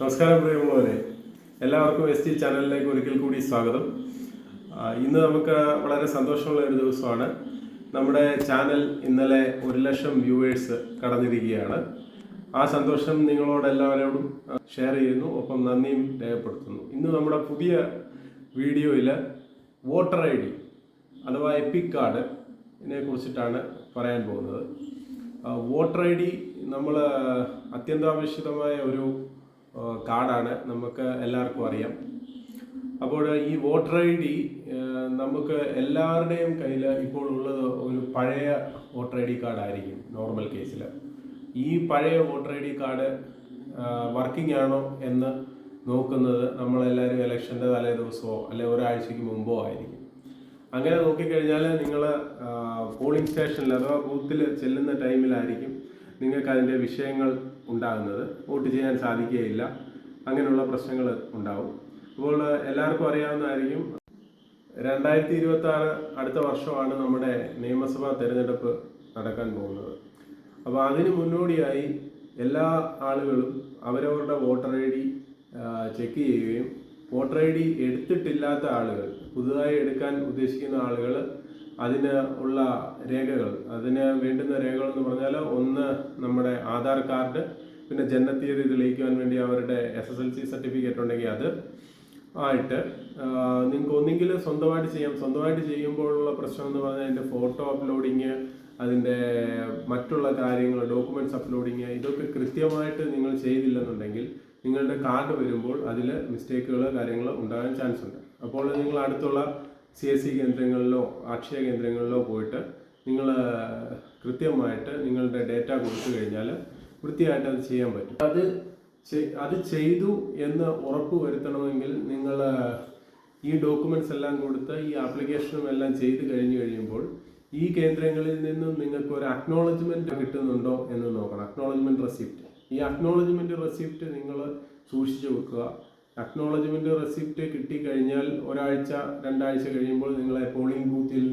നമസ്കാരം പ്രിയമുള്ളവരെ. എല്ലാവർക്കും എസ് ടി ചാനലിലേക്ക് ഒരിക്കൽ കൂടി സ്വാഗതം. ഇന്ന് നമുക്ക് വളരെ സന്തോഷമുള്ള ഒരു ദിവസമാണ്. നമ്മുടെ ചാനൽ ഇന്നലെ ഒരു ലക്ഷം വ്യൂവേഴ്സ് കടന്നിരിക്കുകയാണ്. ആ സന്തോഷം നിങ്ങളോട് എല്ലാവരോടും ഷെയർ ചെയ്യുന്നു ഒപ്പം നന്ദിയും രേഖപ്പെടുത്തുന്നു. ഇന്ന് നമ്മുടെ പുതിയ വീഡിയോയിൽ വോട്ടർ ഐ ഡി അഥവാ എപ്പിക് കാർഡ് ഇതിനെ കുറിച്ചിട്ടാണ് പറയാൻ പോകുന്നത്. വോട്ടർ ഐ ഡി നമ്മൾ അത്യന്താപേക്ഷിതമായ ഒരു കാർഡാണ് നമുക്ക് എല്ലാവർക്കും അറിയാം. അപ്പോൾ ഈ വോട്ടർ ഐ ഡി നമുക്ക് എല്ലാവരുടെയും കയ്യിൽ ഇപ്പോൾ ഉള്ളത് ഒരു പഴയ വോട്ടർ ഐ ഡി കാർഡായിരിക്കും നോർമൽ കേസിൽ ഈ പഴയ voter I D card working ആണോ എന്ന് നോക്കുന്നത് നമ്മളെല്ലാവരും ഇലക്ഷന്റെ തലേ ദിവസമോ അല്ലെ ഒരാഴ്ചയ്ക്ക് മുമ്പോ ആയിരിക്കും. അങ്ങനെ നോക്കിക്കഴിഞ്ഞാൽ നിങ്ങൾ പോളിംഗ് സ്റ്റേഷനിൽ അഥവാ ബൂത്തിൽ ചെല്ലുന്ന ടൈമിലായിരിക്കും നിങ്ങൾക്ക് അതിന്റെ വിഷയങ്ങൾ ഉണ്ടാകുന്നത്. വോട്ട് ചെയ്യാൻ സാധിക്കുകയില്ല. അങ്ങനെയുള്ള പ്രശ്നങ്ങൾ ഉണ്ടാവും. അപ്പോൾ എല്ലാവർക്കും അറിയാവുന്നതായിരിക്കും രണ്ടായിരത്തി ഇരുപത്തി ആറ് അടുത്ത വർഷമാണ് നമ്മുടെ നിയമസഭാ തിരഞ്ഞെടുപ്പ് നടക്കാൻ പോകുന്നത്. അപ്പോൾ അതിന് മുന്നോടിയായി എല്ലാ ആളുകളും അവരവരുടെ വോട്ടർ ഐ ഡി ചെക്ക് ചെയ്യുകയും വോട്ടർ ഐ ഡി എടുത്തിട്ടില്ലാത്ത ആളുകൾ പുതുതായി എടുക്കാൻ ഉദ്ദേശിക്കുന്ന ആളുകൾ അതിന് ഉള്ള രേഖകൾ. അതിന് വേണ്ടുന്ന രേഖകൾ എന്ന് പറഞ്ഞാൽ ഒന്ന് നമ്മുടെ ആധാർ കാർഡ് പിന്നെ ജനനത്തീയതി തെളിയിക്കുവാൻ വേണ്ടി അവരുടെ S S L C certificate ഉണ്ടെങ്കിൽ അത് ആയിട്ട് നിങ്ങൾക്ക് ഒന്നെങ്കിൽ സ്വന്തമായിട്ട് ചെയ്യാം. സ്വന്തമായിട്ട് ചെയ്യുമ്പോഴുള്ള പ്രശ്നം എന്ന് പറഞ്ഞാൽ അതിന്റെ ഫോട്ടോ അപ്ലോഡിങ് അതിന്റെ മറ്റുള്ള കാര്യങ്ങൾ ഡോക്യുമെന്റ്സ് അപ്ലോഡിങ് ഇതൊക്കെ കൃത്യമായിട്ട് നിങ്ങൾ ചെയ്തില്ലെന്നുണ്ടെങ്കിൽ നിങ്ങളുടെ കാർഡ് വരുമ്പോൾ അതിൽ മിസ്റ്റേക്കുകൾ കാര്യങ്ങൾ ഉണ്ടാകാൻ ചാൻസ് ഉണ്ട് അപ്പോൾ നിങ്ങൾ അടുത്തുള്ള സി എസ് സി കേന്ദ്രങ്ങളിലോ അക്ഷയ കേന്ദ്രങ്ങളിലോ പോയിട്ട് നിങ്ങൾ കൃത്യമായിട്ട് നിങ്ങളുടെ ഡേറ്റ കൊടുത്തു കഴിഞ്ഞാൽ വൃത്തിയായിട്ട് അത് ചെയ്യാൻ പറ്റും. അത് അത് ചെയ്തു എന്ന് ഉറപ്പ് വരുത്തണമെങ്കിൽ നിങ്ങൾ ഈ ഡോക്യുമെന്റ്സ് എല്ലാം കൊടുത്ത് ഈ ആപ്ലിക്കേഷനും എല്ലാം ചെയ്ത് കഴിഞ്ഞു കഴിയുമ്പോൾ ഈ കേന്ദ്രങ്ങളിൽ നിന്നും നിങ്ങൾക്ക് ഒരു അക്നോളജ്മെന്റ് കിട്ടുന്നുണ്ടോ എന്ന് നോക്കണം. അക്നോളജ്മെന്റ് റെസിപ്റ്റ് ഈ അക്നോളജ്മെന്റ് റെസിപ്റ്റ് നിങ്ങൾ സൂക്ഷിച്ചു വെക്കുക. അക്നോളജ്മെന്റ് റെസിപ്റ്റ് കിട്ടിക്കഴിഞ്ഞാൽ ഒരാഴ്ച രണ്ടാഴ്ച കഴിയുമ്പോൾ നിങ്ങളെ പോളിംഗ് ബൂത്തിൽ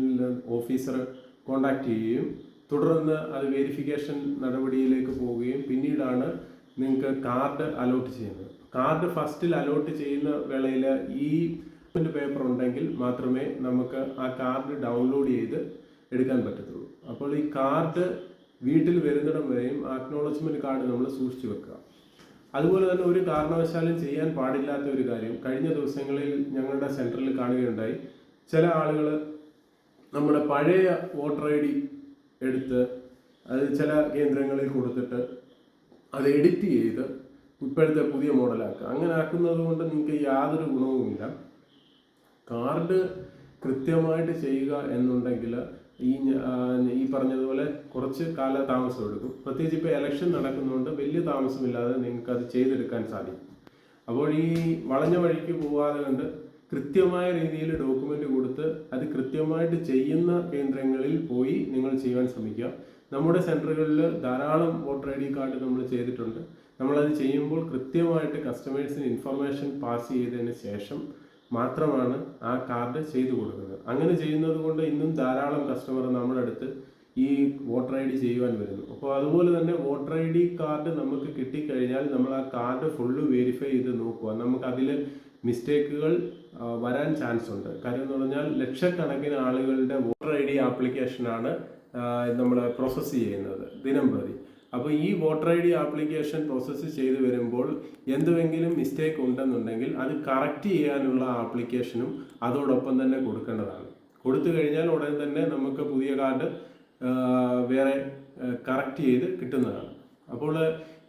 ഓഫീസർ കോണ്ടാക്ട് ചെയ്യുകയും തുടർന്ന് അത് വെരിഫിക്കേഷൻ നടപടിയിലേക്ക് പോവുകയും പിന്നീടാണ് നിങ്ങൾക്ക് കാർഡ് അലോട്ട് ചെയ്യുന്നത്. കാർഡ് ഫസ്റ്റിൽ അലോട്ട് ചെയ്യുന്ന വേളയിൽ ഈ പേപ്പർ ഉണ്ടെങ്കിൽ മാത്രമേ നമുക്ക് ആ കാർഡ് ഡൗൺലോഡ് ചെയ്ത് എടുക്കാൻ പറ്റത്തുള്ളൂ. അപ്പോൾ ഈ കാർഡ് വീട്ടിൽ വരുന്നിടം വരെയും അക്നോളജ്മെന്റ് കാർഡ് നമ്മൾ സൂക്ഷിച്ചു വെക്കുക. അതുപോലെ തന്നെ ഒരു കാരണവശാലും ചെയ്യാൻ പാടില്ലാത്ത ഒരു കാര്യം കഴിഞ്ഞ ദിവസങ്ങളിൽ ഞങ്ങളുടെ സെന്ററിൽ കാണുകയുണ്ടായി. ചില ആളുകൾ നമ്മുടെ പഴയ വോട്ടർ ഐ ഡി എടുത്ത് അത് ചില കേന്ദ്രങ്ങളിൽ കൊടുത്തിട്ട് അത് എഡിറ്റ് ചെയ്ത് ഇപ്പോഴത്തെ പുതിയ മോഡലാക്കുക. അങ്ങനെ ആക്കുന്നത് കൊണ്ട് നിങ്ങൾക്ക് യാതൊരു ഗുണവുമില്ല. കാർഡ് കൃത്യമായിട്ട് ചെയ്യുക എന്നുണ്ടെങ്കിൽ ഈ ഈ പറഞ്ഞതുപോലെ കുറച്ച് കാല താമസം എടുക്കും. പ്രത്യേകിച്ച് ഇപ്പോൾ ഇലക്ഷൻ നടക്കുന്നതുകൊണ്ട് വലിയ താമസമില്ലാതെ നിങ്ങൾക്ക് അത് ചെയ്തെടുക്കാൻ സാധിക്കും. അപ്പോൾ ഈ വളഞ്ഞ വഴിക്ക് പോകാതെ കണ്ട് കൃത്യമായ രീതിയിൽ ഡോക്യുമെന്റ് കൊടുത്ത് അത് കൃത്യമായിട്ട് ചെയ്യുന്ന കേന്ദ്രങ്ങളിൽ പോയി നിങ്ങൾ ചെയ്യാൻ ശ്രമിക്കുക. നമ്മുടെ സെന്ററുകളിൽ ധാരാളം വോട്ടർ ഐ ഡി കാർഡ് നമ്മൾ ചെയ്തിട്ടുണ്ട്. നമ്മളത് ചെയ്യുമ്പോൾ കൃത്യമായിട്ട് കസ്റ്റമേഴ്സിന് ഇൻഫർമേഷൻ പാസ് ചെയ്തതിന് ശേഷം മാത്രമാണ് ആ കാർഡ് ചെയ്തു കൊടുക്കുന്നത്. അങ്ങനെ ചെയ്യുന്നത് കൊണ്ട് ഇന്നും ധാരാളം കസ്റ്റമർ നമ്മുടെ അടുത്ത് ഈ വോട്ടർ ഐ ഡി ചെയ്യുവാൻ വരുന്നു. അപ്പോൾ അതുപോലെ തന്നെ വോട്ടർ ഐ ഡി കാർഡ് നമുക്ക് കിട്ടിക്കഴിഞ്ഞാൽ നമ്മൾ ആ കാർഡ് ഫുള്ള് വെരിഫൈ ചെയ്ത് നോക്കുക. നമുക്ക് അതിൽ മിസ്റ്റേക്കുകൾ വരാൻ ചാൻസ് ഉണ്ട്. കാര്യം എന്ന് പറഞ്ഞാൽ ലക്ഷക്കണക്കിന് ആളുകളുടെ വോട്ടർ ഐ ഡി ആപ്ലിക്കേഷനാണ് നമ്മൾ പ്രോസസ്സ് ചെയ്യുന്നത് ദിനം പ്രതി അപ്പോൾ ഈ voter I D application process ചെയ്ത് വരുമ്പോൾ എന്തുവെങ്കിലും മിസ്റ്റേക്ക് ഉണ്ടെന്നുണ്ടെങ്കിൽ അത് കറക്റ്റ് ചെയ്യാനുള്ള ആപ്ലിക്കേഷനും അതോടൊപ്പം തന്നെ കൊടുക്കേണ്ടതാണ്. കൊടുത്തു കഴിഞ്ഞാൽ ഉടൻ തന്നെ നമുക്ക് പുതിയ കാർഡ് വേറെ കറക്റ്റ് ചെയ്ത് കിട്ടുന്നതാണ്. അപ്പോൾ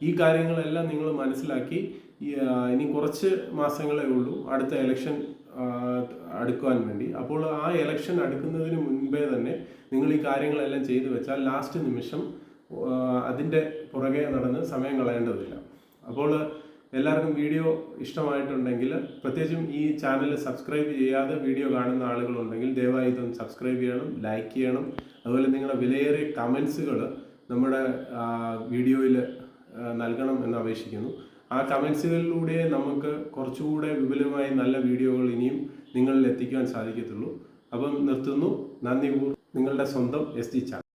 ഈ കാര്യങ്ങളെല്ലാം നിങ്ങൾ മനസ്സിലാക്കി ഇനി കുറച്ച് മാസങ്ങളേ ഉള്ളൂ. അടുത്ത ഇലക്ഷൻ അടുക്കുവാൻ വേണ്ടി. അപ്പോൾ ആ ഇലക്ഷൻ അടുക്കുന്നതിന് മുൻപേ തന്നെ നിങ്ങൾ ഈ കാര്യങ്ങളെല്ലാം ചെയ്തു വെച്ചാൽ ലാസ്റ്റ് നിമിഷം അതിന്റെ പുറകെ നടന്ന് സമയം കളയേണ്ടതില്ല. അപ്പോൾ എല്ലാവർക്കും വീഡിയോ ഇഷ്ടമായിട്ടുണ്ടെങ്കിൽ പ്രത്യേകിച്ചും ഈ ചാനൽ സബ്സ്ക്രൈബ് ചെയ്യാതെ വീഡിയോ കാണുന്ന ആളുകളുണ്ടെങ്കിൽ ദയവായി ഇതൊന്ന് സബ്സ്ക്രൈബ് ചെയ്യണം ലൈക്ക് ചെയ്യണം. അതുപോലെ നിങ്ങളുടെ വിലയേറിയ കമൻസുകൾ നമ്മുടെ വീഡിയോയിൽ നൽകണം എന്ന് അപേക്ഷിക്കുന്നു. ആ കമൻസുകളിലൂടെ നമുക്ക് കുറച്ചുകൂടെ വിപുലമായി നല്ല വീഡിയോകൾ ഇനിയും നിങ്ങളിൽ എത്തിക്കാൻ സാധിക്കത്തുള്ളൂ. അപ്പം നിർത്തുന്നു. നന്ദി നിങ്ങളുടെ സ്വന്തം എസ് ടി ചാനൽ.